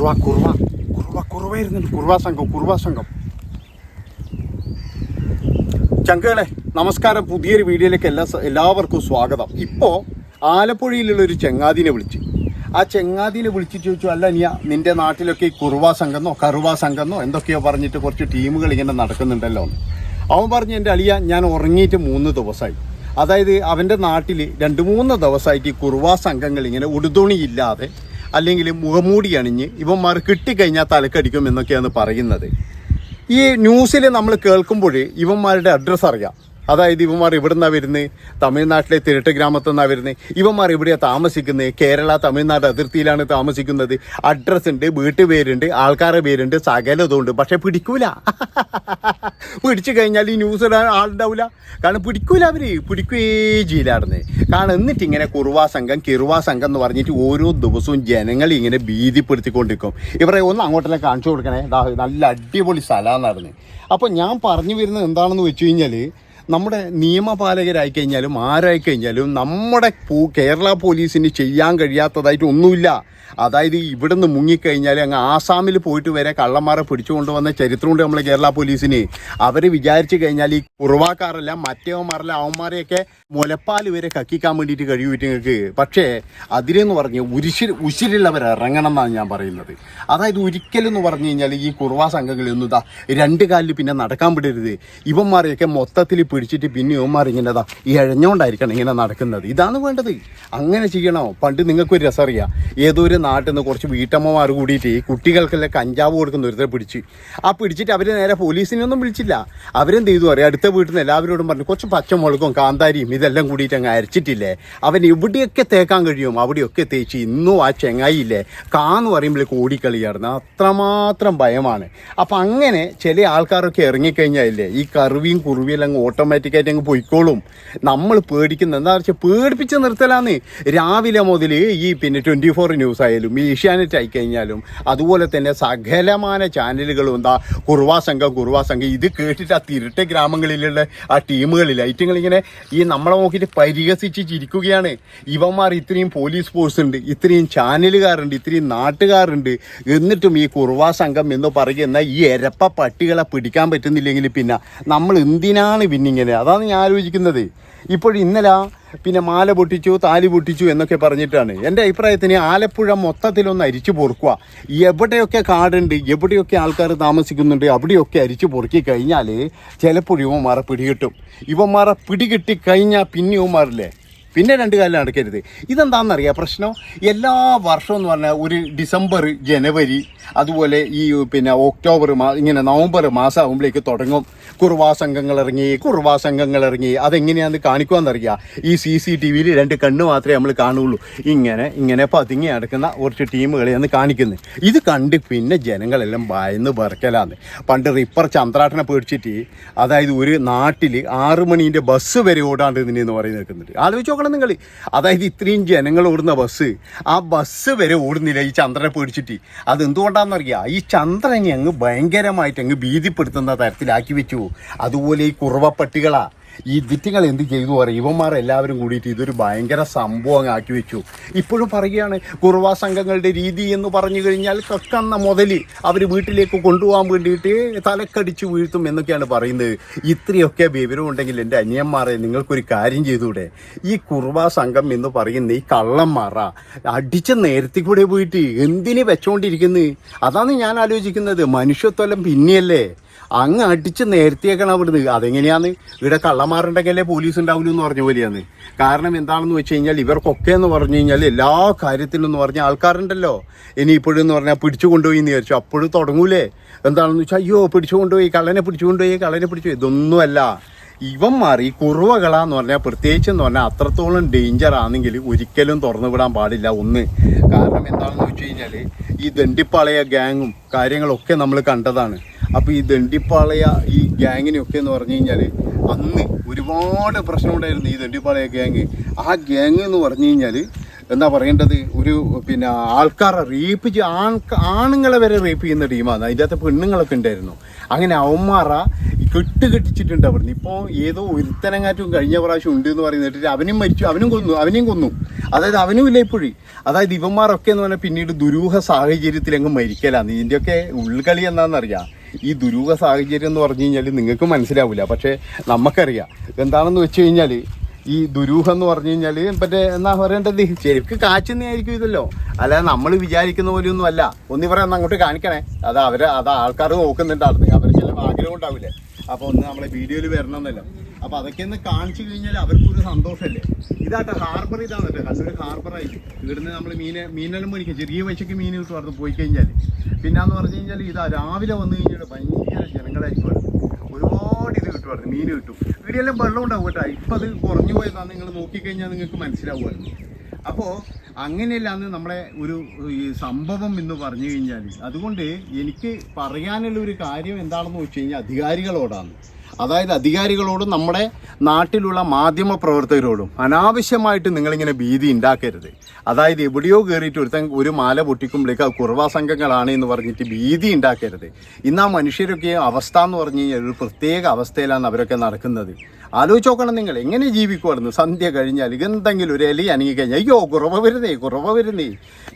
കുറുവ കുറുവ കുറുവ കുറുവ ഇരുന്നുണ്ട് കുറുവ സംഘം കുറുവ സംഘം. ചങ്കുകളെ നമസ്കാരം. പുതിയൊരു വീഡിയോയിലേക്ക് എല്ലാ എല്ലാവർക്കും സ്വാഗതം. ഇപ്പോൾ ആലപ്പുഴയിലുള്ള ഒരു ചെങ്ങാതിനെ വിളിച്ച്. ആ ചെങ്ങാതിനെ വിളിച്ച് ചോദിച്ചു അല്ല നീ നിന്റെ നാട്ടിലൊക്കെ ഈ കുറുവ സംഘമെന്നോ കറുവ സംഘമെന്നോ എന്തൊക്കെയോ പറഞ്ഞിട്ട് കുറച്ച് ടീമുകൾ ഇങ്ങനെ നടക്കുന്നുണ്ടല്ലോ എന്ന്. അവൻ പറഞ്ഞു എന്റെ അളിയ ഞാൻ ഉറങ്ങിയിട്ട് മൂന്ന് ദിവസമായി. അതായത് അവന്റെ നാട്ടിൽ രണ്ട് മൂന്ന് ദിവസമായിട്ട് ഈ കുറുവ സംഘങ്ങൾ ഇങ്ങനെ ഉടുതുണിയില്ലാതെ അല്ലെങ്കിൽ മുഖമൂടി അണിഞ്ഞ് ഇവന്മാർ കിട്ടിക്കഴിഞ്ഞാൽ തലക്കടിക്കും എന്നൊക്കെയാണ് പറയുന്നത്. ഈ ന്യൂസിൽ നമ്മൾ കേൾക്കുമ്പോൾ ഇവന്മാരുടെ അഡ്രസ്സ് അറിയാം. അതായത് ഇവന്മാർ ഇവിടുന്നാണ് വരുന്നത് തമിഴ്നാട്ടിലെ തിരട്ട് ഗ്രാമത്തിൽ നിന്നാണ് വരുന്നത് ഇവന്മാർ ഇവിടെയാണ് താമസിക്കുന്നത് കേരള തമിഴ്നാട് അതിർത്തിയിലാണ് താമസിക്കുന്നത്. അഡ്രസ്സ് ഉണ്ട് വീട്ടുപേരുണ്ട് ആൾക്കാരുടെ പേരുണ്ട് സകലതുണ്ട് പക്ഷെ പിടിക്കൂല. പിടിച്ചു കഴിഞ്ഞാൽ ഈ ന്യൂസ് ഇടാൻ ആളുണ്ടാവില്ല കാരണം പിടിക്കൂല അവർ. പിടിക്കുകയേ ചെയ്യില്ലായിരുന്നു. കാരണം എന്നിട്ട് ഇങ്ങനെ കുറുവാ സംഘം കിറുവാ സംഘം എന്ന് പറഞ്ഞിട്ട് ഓരോ ദിവസവും ജനങ്ങൾ ഇങ്ങനെ ഭീതിപ്പെടുത്തിക്കൊണ്ടിരിക്കും. ഇവരെ ഒന്ന് അങ്ങോട്ടെല്ലാം കാണിച്ചു കൊടുക്കണേ? നല്ല അടിപൊളി സ്ഥലമാണെന്നായിരുന്നു അപ്പോൾ ഞാൻ പറഞ്ഞു വരുന്നത് എന്താണെന്ന് വെച്ച് കഴിഞ്ഞാൽ നമ്മുടെ നിയമപാലകരായി കഴിഞ്ഞാലും ആരായി കഴിഞ്ഞാലും നമ്മുടെ കേരള പോലീസിന് ചെയ്യാൻ കഴിയാത്തതായിട്ട് ഒന്നുമില്ല. അതായത് ഇവിടുന്ന് മുങ്ങിക്കഴിഞ്ഞാൽ അങ്ങ് ആസാമിൽ പോയിട്ട് വരെ കള്ളന്മാരെ പിടിച്ചുകൊണ്ടുവന്ന ചരിത്രമുണ്ട് നമ്മളെ കേരള പോലീസിന്. അവർ വിചാരിച്ചു കഴിഞ്ഞാൽ ഈ കുറവാക്കാറല്ല മറ്റേവന്മാരല്ല അവന്മാരെയൊക്കെ മുലപ്പാൽ വരെ കക്കിക്കാൻ വേണ്ടിയിട്ട് കഴിയൂറ്റ് നിങ്ങൾക്ക് പക്ഷേ അതിലെന്ന് പറഞ്ഞ് ഉരിശി ഉശിരുള്ളവർ ഇറങ്ങണം എന്നാണ് ഞാൻ പറയുന്നത്. അതായത് ഒരിക്കലെന്ന് പറഞ്ഞു കഴിഞ്ഞാൽ ഈ കുറുവാ സംഘങ്ങളൊന്നും ഇതാ രണ്ട് കാലിൽ പിന്നെ നടക്കാൻ വിടരുത്. ഇവന്മാരെയൊക്കെ മൊത്തത്തിൽ പിടിച്ചിട്ട് പിന്നെ ഇവന്മാർ ഇങ്ങനെ അതാ ഈ എഴഞ്ഞോണ്ടായിരിക്കണം ഇങ്ങനെ നടക്കുന്നത്. ഇതാണ് വേണ്ടത്. അങ്ങനെ ചെയ്യണോ? പണ്ട് നിങ്ങൾക്കൊരു രസം അറിയാ? ഏതോ ഒരു നാട്ടിൽ നിന്ന് കുറച്ച് വീട്ടമ്മമാർ കൂടിയിട്ട് കുട്ടികൾക്കെല്ലാം കഞ്ചാവ് കൊടുക്കുന്ന ഒരുത്തരെ പിടിച്ച്. ആ പിടിച്ചിട്ട് അവർ നേരെ പോലീസിനൊന്നും വിളിച്ചില്ല. അവരെന്ത് ചെയ്തു അറിയാം? അടുത്ത വീട്ടിൽ നിന്ന് എല്ലാവരോടും പറഞ്ഞു കുറച്ച് പച്ചമുളകും കാന്താരിയും ഇതെല്ലാം കൂടിയിട്ട് അങ്ങ് അരച്ചിട്ടില്ലേ? അവൻ എവിടെയൊക്കെ തേക്കാൻ കഴിയും? അവിടെയൊക്കെ തേച്ച് ഇന്നും ആ ചെങ്ങായില്ലേ കാന്ന് പറയുമ്പോഴേക്ക് ഓടിക്കളിയായിരുന്നു അത്രമാത്രം ഭയമാണ്. അപ്പം അങ്ങനെ ചില ആൾക്കാരൊക്കെ ഇറങ്ങിക്കഴിഞ്ഞാലേ ഈ കറുവിയും കുറുവിയെല്ലാം അങ്ങ് ഓട്ടോമാറ്റിക്കായിട്ട് അങ്ങ് പോയിക്കോളും. നമ്മൾ പേടിക്കുന്നത് എന്താ വെച്ചാൽ പേടിപ്പിച്ച് നിർത്തലാന്ന്. രാവിലെ മുതൽ ഈ പിന്നെ ട്വന്റി ഫോർ ന്യൂസ് ആയാലും ഈ ഏഷ്യാനെറ്റ് ആയിക്കഴിഞ്ഞാലും അതുപോലെ തന്നെ സകലമാന ചാനലുകളും എന്താ കുറുവാ സംഘം കുറുവാ സംഘം ഇത് കേട്ടിട്ട് ആ തിരുട്ട ഗ്രാമങ്ങളിലുള്ള ആ ടീമുകളിൽ ഐറ്റങ്ങളിങ്ങനെ ഈ നമ്മളെ നോക്കിയിട്ട് പരിഹസിച്ച് ചിരിക്കുകയാണ്. ഇവന്മാർ ഇത്രയും പോലീസ് ഫോഴ്സ് ഉണ്ട് ഇത്രയും ചാനലുകാരുണ്ട് ഇത്രയും നാട്ടുകാരുണ്ട്. എന്നിട്ടും ഈ കുറുവാ സംഘം എന്ന് പറയുന്ന ഈ എരപ്പ പട്ടികളെ പിടിക്കാൻ പറ്റുന്നില്ലെങ്കിൽ പിന്നെ നമ്മൾ എന്തിനാണ് പിന്നിങ്ങനെ അതാണ് ഞാൻ ആലോചിക്കുന്നത്. ഇപ്പോൾ ഇന്നലെ പിന്നെ മാല പൊട്ടിച്ചു താലി പൊട്ടിച്ചു എന്നൊക്കെ പറഞ്ഞിട്ടാണ്. എന്റെ അഭിപ്രായത്തിന് ആലപ്പുഴ മൊത്തത്തിലൊന്ന് അരിച്ചു പൊറുക്കുക. എവിടെയൊക്കെ കാടുണ്ട് എവിടെയൊക്കെ ആൾക്കാർ താമസിക്കുന്നുണ്ട് അവിടെയൊക്കെ അരിച്ചു പൊറുക്കി കഴിഞ്ഞാൽ ചിലപ്പോൾ ഇവന്മാരെ പിടികിട്ടും. ഇവന്മാരെ പിടികിട്ടി കഴിഞ്ഞാൽ പിന്നെ ഇവന്മാരില്ലേ? പിന്നെ രണ്ട് കാലം നടക്കരുത്. ഇതെന്താണെന്നറിയാം പ്രശ്നം? എല്ലാ വർഷവും എന്ന് പറഞ്ഞാൽ ഒരു ഡിസംബർ ജനുവരി അതുപോലെ ഈ പിന്നെ ഒക്ടോബർ മാ ഇങ്ങനെ നവംബർ മാസം ആകുമ്പോഴേക്ക് തുടങ്ങും. കുറുവാ സംഘങ്ങൾ ഇറങ്ങി കുറുവാ സംഘങ്ങൾ ഇറങ്ങി. അതെങ്ങനെയാണെന്ന് കാണിക്കുവാന്നറിയാം. ഈ സി സി ടി വിയിൽ രണ്ട് കണ്ണ് മാത്രമേ നമ്മൾ കാണുള്ളൂ. ഇങ്ങനെ ഇങ്ങനെ പതുങ്ങി അടക്കുന്ന കുറച്ച് ടീമുകളെയാണ് കാണിക്കുന്നത് ഇത് കണ്ട് പിന്നെ ജനങ്ങളെല്ലാം ഭയന്ന് പറക്കലാന്ന് പണ്ട് റിപ്പർ ചന്ദ്രാട്ടനെ പേടിച്ചിട്ട് അതായത് ഒരു നാട്ടിൽ ആറു മണീന്റെ ബസ് വരെ ഓടാണ്ട് ഇതിനെന്ന് പറയുന്നത് നിൽക്കുന്നുണ്ട് ആലോചിച്ച് നോക്കണം നിങ്ങൾ അതായത് ഇത്രയും ജനങ്ങൾ ഓടുന്ന ബസ് ആ ബസ് വരെ ഓടുന്നില്ല ഈ ചന്ദ്രനെ പേടിച്ചിട്ട്. അത് എന്തുകൊണ്ടാണെന്നറിയാം ഈ ചന്ദ്രനെ അങ്ങ് ഭയങ്കരമായിട്ട് അങ്ങ് ഭീതിപ്പെടുത്തുന്ന തരത്തിലാക്കി വെച്ചു. അതുപോലെ ഈ കുറവപ്പട്ടികളാ. ഈ വിറ്റിങ്ങൾ എന്ത് ചെയ്തു പറയും ഇവന്മാർ എല്ലാവരും കൂടിയിട്ട് ഇതൊരു ഭയങ്കര സംഭവം ആക്കി വെച്ചു. ഇപ്പോഴും പറയുകയാണ് കുറുവാ സംഘങ്ങളുടെ രീതി എന്ന് പറഞ്ഞു കഴിഞ്ഞാൽ കക്കന്ന മുതൽ അവർ വീട്ടിലേക്ക് കൊണ്ടുപോകാൻ വേണ്ടിയിട്ട് തലക്കടിച്ചു വീഴ്ത്തും എന്നൊക്കെയാണ് പറയുന്നത്. ഇത്രയൊക്കെ വിവരം ഉണ്ടെങ്കിൽ എന്റെ അനിയന്മാരെ നിങ്ങൾക്കൊരു കാര്യം ചെയ്തൂടെ? ഈ കുറുവാ സംഘം എന്ന് പറയുന്ന ഈ കള്ളന്മാറ അടിച്ച നേരത്തെ കൂടെ പോയിട്ട് എന്തിന് വെച്ചോണ്ടിരിക്കുന്നത് അതാണ് ഞാൻ ആലോചിക്കുന്നത്. മനുഷ്യത്വലം പിന്നെയല്ലേ? അങ്ങ് അടിച്ച് നേരത്തെയൊക്കെയാണ് അവിടുന്ന്. അതെങ്ങനെയാന്ന് ഇവിടെ കള്ളന്മാരുണ്ടെങ്കിലേ പോലീസ് ഉണ്ടാവില്ല എന്ന് പറഞ്ഞ പോലെയാണ്. കാരണം എന്താണെന്ന് വെച്ച് കഴിഞ്ഞാൽ ഇവർക്കൊക്കെ എന്ന് പറഞ്ഞു കഴിഞ്ഞാൽ എല്ലാ കാര്യത്തിലും എന്ന് പറഞ്ഞാൽ ആൾക്കാരുണ്ടല്ലോ. ഇനി ഇപ്പോഴും എന്ന് പറഞ്ഞാൽ പിടിച്ചു കൊണ്ടുപോയി എന്ന് വിചാരിച്ചു. അപ്പോഴും തുടങ്ങൂലേ? എന്താണെന്ന് വെച്ചാൽ അയ്യോ പിടിച്ചു കൊണ്ടുപോയി കള്ളനെ പിടിച്ചു കൊണ്ടുപോയി കള്ളനെ പിടിച്ചു ഇതൊന്നുമല്ല. ഇവൻ മാറി കുറവകളാന്ന് പറഞ്ഞാൽ പ്രത്യേകിച്ച് എന്ന് പറഞ്ഞാൽ അത്രത്തോളം ഡേഞ്ചർ ആണെങ്കിൽ ഒരിക്കലും തുറന്നു വിടാൻ പാടില്ല ഒന്ന്. കാരണം എന്താണെന്ന് വെച്ച് കഴിഞ്ഞാൽ ഈ ദണ്ടിപ്പാളയ ഗ്യാങ്ങും കാര്യങ്ങളൊക്കെ നമ്മൾ കണ്ടതാണ്. അപ്പോൾ ഈ ദണ്ടിപ്പാളയ ഈ ഗ്യാങ്ങിനെയൊക്കെ എന്ന് പറഞ്ഞു കഴിഞ്ഞാൽ അന്ന് ഒരുപാട് പ്രശ്നമുണ്ടായിരുന്നു ഈ ദണ്ടിപ്പാളയ ഗ്യാങ് ആ ഗ്യാങ് എന്ന് പറഞ്ഞു കഴിഞ്ഞാൽ എന്താ പറയേണ്ടത്? ഒരു പിന്നെ ആൾക്കാരെ റേപ്പ് ആൺ ആണുങ്ങളെ വരെ റേപ്പ് ചെയ്യുന്ന ടീമാണ് അതിന്റെ അകത്ത് പെണ്ണുങ്ങളൊക്കെ ഉണ്ടായിരുന്നു. അങ്ങനെ അവന്മാറ കെട്ട് കെട്ടിച്ചിട്ടുണ്ട് അവിടുന്ന്. ഇപ്പോൾ ഏതോ ഒരുത്തനങ്ങാറ്റും കഴിഞ്ഞ പ്രാവശ്യം ഉണ്ട് എന്ന് പറയുന്നിട്ട് അവനും മരിച്ചു. അവനും കൊന്നു. അവനെയും കൊന്നു. അതായത് അവനും ഇല്ല ഇപ്പോഴും. അതായത് ഇവന്മാരൊക്കെ എന്ന് പറഞ്ഞാൽ പിന്നീട് ദുരൂഹ സാഹചര്യത്തിൽ അങ്ങ് മരിക്കലാണ് ഇതിന്റെയൊക്കെ ഉൾക്കളി എന്താണെന്നറിയാം ഈ ദുരൂഹ സാഹചര്യം എന്ന് പറഞ്ഞു കഴിഞ്ഞാൽ നിങ്ങൾക്ക് മനസ്സിലാവില്ല പക്ഷേ നമുക്കറിയാം എന്താണെന്ന് വെച്ച് കഴിഞ്ഞാൽ ഈ ദുരൂഹം എന്ന് പറഞ്ഞു കഴിഞ്ഞാൽ മറ്റേ എന്നാ പറയേണ്ടത്? ശരിക്ക് കാച്ചുന്നതായിരിക്കും ഇതല്ലോ. അല്ല നമ്മൾ വിചാരിക്കുന്ന പോലെയൊന്നും അല്ല. ഒന്നി പറയാൻ അങ്ങോട്ട് കാണിക്കണേ. അത് അവരെ അത് ആൾക്കാർ നോക്കുന്നുണ്ടായിരുന്നു ചിലപ്പോൾ ആഗ്രഹം ഉണ്ടാവില്ലേ? അപ്പോൾ ഒന്ന് നമ്മളെ വീഡിയോയിൽ വരണമെന്നല്ലോ അപ്പോൾ അതൊക്കെ ഒന്ന് കാണിച്ചു കഴിഞ്ഞാൽ അവർക്കൊരു സന്തോഷമല്ലേ ഇതാട്ടെ ഹാർബർ ഇതാണ് കേട്ടോ. കണ്ണൂർ ഹാർബറായിട്ട് ഇവിടുന്ന് നമ്മൾ മീനെ മീനെല്ലാം മേടിക്കും ചെറിയ പൈസക്ക് മീൻ കിട്ടുമായിരുന്നു പോയി കഴിഞ്ഞാൽ പിന്നെന്ന് പറഞ്ഞു കഴിഞ്ഞാൽ ഇതാ രാവിലെ വന്നു കഴിഞ്ഞാൽ ഭയങ്കര ജനങ്ങളായിരിക്കും ഒരുപാട് ഇത് കിട്ടുമായിരുന്നു മീൻ കിട്ടും. ഇവിടെയെല്ലാം വെള്ളം ഉണ്ടാവും കേട്ടോ. ഇപ്പം അത് കുറഞ്ഞു പോയതാണ് നിങ്ങൾ നോക്കിക്കഴിഞ്ഞാൽ നിങ്ങൾക്ക് മനസ്സിലാവുമായിരുന്നു. അപ്പോൾ അങ്ങനെയല്ലാന്ന് നമ്മളെ ഒരു ഈ സംഭവം എന്ന് പറഞ്ഞു കഴിഞ്ഞാൽ അതുകൊണ്ട് എനിക്ക് പറയാനുള്ള ഒരു കാര്യം എന്താണെന്ന് വെച്ച് കഴിഞ്ഞാൽ അധികാരികളോടാണ്. അതായത് അധികാരികളോടും നമ്മുടെ നാട്ടിലുള്ള മാധ്യമ പ്രവർത്തകരോടും അനാവശ്യമായിട്ട് നിങ്ങളിങ്ങനെ ഭീതി ഉണ്ടാക്കരുത് അതായത് എവിടെയോ കയറിയിട്ട് ഒരുത്തൻ ഒരു മാല പൊട്ടിക്കുമ്പോഴേക്ക് കുറവാ സംഘങ്ങളാണ് എന്ന് പറഞ്ഞിട്ട് ഭീതി ഉണ്ടാക്കരുത് ഇന്ന് ആ മനുഷ്യരൊക്കെ അവസ്ഥ എന്ന് പറഞ്ഞു കഴിഞ്ഞാൽ ഒരു പ്രത്യേക അവസ്ഥയിലാണ് അവരൊക്കെ നടക്കുന്നത്. ആലോചിച്ച് നോക്കണം നിങ്ങൾ എങ്ങനെ ജീവിക്കുമായിരുന്നു സന്ധ്യ കഴിഞ്ഞാൽ എന്തെങ്കിലും ഒരു എലി അനങ്ങി കഴിഞ്ഞാൽ അയ്യോ കുറവ് വരുന്നേ കുറവ് വരുന്നേ.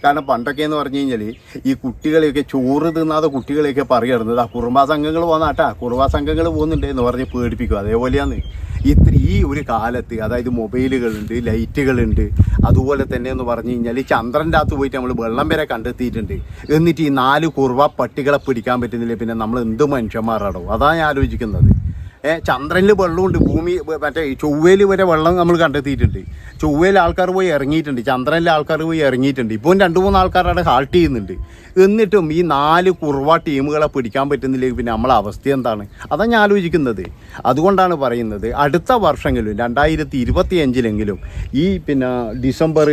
കാരണം പണ്ടൊക്കെ എന്ന് പറഞ്ഞു കഴിഞ്ഞാൽ ഈ കുട്ടികളെയൊക്കെ ചോറ് തിന്നാതെ കുട്ടികളെയൊക്കെ പറയുന്നത് ആ കുറുമ്പാ സംഘങ്ങൾ പോന്നാട്ടാ കുറുമ്പാ സംഘങ്ങൾ പോകുന്നുണ്ട് പറഞ്ഞ് പേടിപ്പിക്കും. അതേപോലെയാണ് ഇത്ര ഈ ഒരു കാലത്ത് അതായത് മൊബൈലുകളുണ്ട് ലൈറ്റുകളുണ്ട് അതുപോലെ തന്നെ എന്ന് പറഞ്ഞു കഴിഞ്ഞാൽ ഈ ചന്ദ്രന്റെ അകത്ത് പോയിട്ട് നമ്മൾ വെള്ളം വരെ കണ്ടെത്തിയിട്ടുണ്ട്. എന്നിട്ട് ഈ നാല് കുറവ പട്ടികളെ പിടിക്കാൻ പറ്റുന്നില്ല? പിന്നെ നമ്മൾ എന്ത് മനുഷ്യന്മാരാണോ അതാണ് ഞാൻ ആലോചിക്കുന്നത്. ചന്ദ്രനിൽ വെള്ളമുണ്ട്. ഭൂമി മറ്റേ ചൊവ്വയിൽ വരെ വെള്ളം നമ്മൾ കണ്ടെത്തിയിട്ടുണ്ട്. ചൊവ്വയിൽ ആൾക്കാർ പോയി ഇറങ്ങിയിട്ടുണ്ട്. ചന്ദ്രനിലെ ആൾക്കാർ പോയി ഇറങ്ങിയിട്ടുണ്ട്. ഇപ്പം രണ്ട് മൂന്ന് ആൾക്കാർ ഹാൾട്ട് ചെയ്യുന്നുണ്ട്. എന്നിട്ടും ഈ നാല് കുറവ ടീമുകളെ പിടിക്കാൻ പറ്റുന്നില്ലെങ്കിൽ പിന്നെ നമ്മളെ അവസ്ഥ എന്താണ്? അതാണ് ഞാൻ ആലോചിക്കുന്നത്. അതുകൊണ്ടാണ് പറയുന്നത്. അടുത്ത വർഷങ്ങളിലും രണ്ടായിരത്തി ഇരുപത്തി അഞ്ചിലെങ്കിലും ഈ പിന്നെ ഡിസംബർ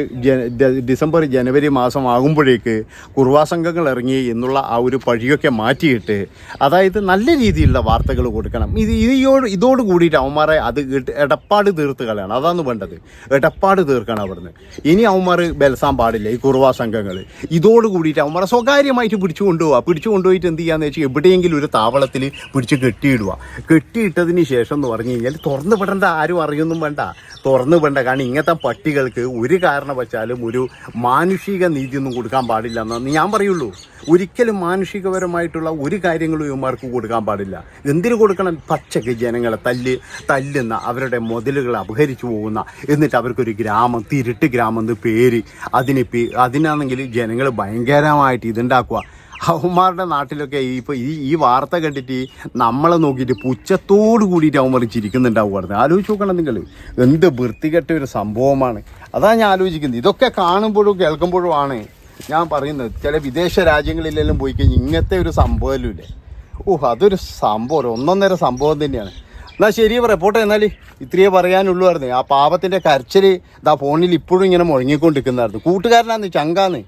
ഡിസംബർ ജനുവരി മാസം ആകുമ്പോഴേക്ക് കുറുവാ സംഘങ്ങൾ ഇറങ്ങി എന്നുള്ള ആ ഒരു പഴിയൊക്കെ മാറ്റിയിട്ട് അതായത് നല്ല രീതിയിലുള്ള വാർത്തകൾ കൊടുക്കണം. ഇത് ഇതോട് ഇതോട് കൂടിയിട്ട് അവന്മാരെ അത് എടപ്പാട് തീർത്ത് കളയാണ്. അതാണ് വേണ്ടത്. എടപ്പാട് തീർക്കണം അവിടുന്ന്. ഇനി അവന്മാർ ബലസാൻ പാടില്ല ഈ കുറുവാ സംഘങ്ങൾ ഇതോട് കൂടിയിട്ട് അവന്മാരെ സ്വകാര്യമായിട്ട് പിടിച്ചു കൊണ്ടുപോവുക പിടിച്ചു കൊണ്ടുപോയിട്ട് എന്ത് ചെയ്യാന്ന് വെച്ചാൽ എവിടെയെങ്കിലും ഒരു താവളത്തിൽ പിടിച്ച് കെട്ടിയിടുക കെട്ടിയിട്ടതിന് ശേഷം എന്ന് പറഞ്ഞു കഴിഞ്ഞാൽ തുറന്നു വിടേണ്ട ആരും അറിയൊന്നും വേണ്ട. തുറന്നു വിടേണ്ട. കാരണം ഇങ്ങനത്തെ പട്ടികൾക്ക് ഒരു കാരണവശാലും ഒരു മാനുഷിക നീതിയൊന്നും കൊടുക്കാൻ പാടില്ല എന്നാണ് ഞാൻ പറയുള്ളൂ. ഒരിക്കലും മാനുഷികപരമായിട്ടുള്ള ഒരു കാര്യങ്ങളും ഇവന്മാർക്ക് കൊടുക്കാൻ പാടില്ല. എന്തിനു കൊടുക്കണം? പച്ചക്ക് ജനങ്ങളെ തല്ല് തല്ലുന്ന അവരുടെ മുതലുകൾ അപഹരിച്ചു പോകുന്ന എന്നിട്ട് അവർക്കൊരു ഗ്രാമം തിരുട്ട് ഗ്രാമം എന്ന് പേര് അതിന് അതിനാണെങ്കിൽ ജനങ്ങൾ ഭയങ്കരമായിട്ട് ഇതുണ്ടാക്കുക. അവന്മാരുടെ നാട്ടിലൊക്കെ ഇപ്പോൾ ഈ ഈ വാർത്ത കണ്ടിട്ട് നമ്മളെ നോക്കിയിട്ട് പുച്ഛത്തോട് കൂടിയിട്ട് അവന്മാർ ചിരിക്കുന്നുണ്ടാവുമായിരുന്നു ആലോചിച്ച് നോക്കണം നിങ്ങൾ. എന്ത് വൃത്തികെട്ട ഒരു സംഭവമാണ്. അതാണ് ഞാൻ ആലോചിക്കുന്നത്. ഇതൊക്കെ കാണുമ്പോഴും കേൾക്കുമ്പോഴും ആണ്. ഞാൻ പറയുന്നത് ചില വിദേശ രാജ്യങ്ങളിലെല്ലാം പോയി കഴിഞ്ഞാൽ ഇങ്ങനത്തെ ഒരു സംഭവമില്ലേ ഓഹ് അതൊരു സംഭവം ഒന്നൊന്നര സംഭവം തന്നെയാണ്. എന്നാൽ ശരി റിപ്പോർട്ട് എന്നാൽ ഇത്രയേ പറയാനുള്ളൂ ആ പാപത്തിന്റെ കരച്ചിൽ ഇതാ ഫോണിൽ ഇപ്പോഴും ഇങ്ങനെ മുഴങ്ങിക്കൊണ്ടിരിക്കുന്നതായിരുന്നു. കൂട്ടുകാരനാന്ന് ചങ്കാന്ന്.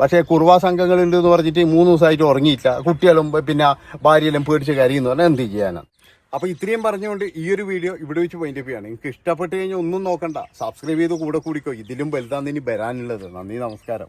പക്ഷേ കുറുവാ സംഘങ്ങളുണ്ട് എന്ന് പറഞ്ഞിട്ട് മൂന്ന് ദിവസമായിട്ട് ഉറങ്ങിയില്ല കുട്ടികളും പിന്നെ ഭാര്യയെല്ലാം പേടിച്ച് കരയുന്നു. പറഞ്ഞാൽ എന്ത് ചെയ്യാനാണ് അപ്പോൾ ഇത്രയും പറഞ്ഞുകൊണ്ട് ഈ ഒരു വീഡിയോ ഇവിടെ വെച്ച് പോയിന്റ് ചെയ്യാണ്. നിങ്ങൾക്ക് ഇഷ്ടപ്പെട്ട് കഴിഞ്ഞാൽ ഒന്നും നോക്കണ്ട. സബ്സ്ക്രൈബ് ചെയ്ത് കൂടെ കൂടിക്കോ. ഇതിലും വലുതാന്ന് ഇനി വരാനുള്ളത്. നന്ദി നമസ്കാരം.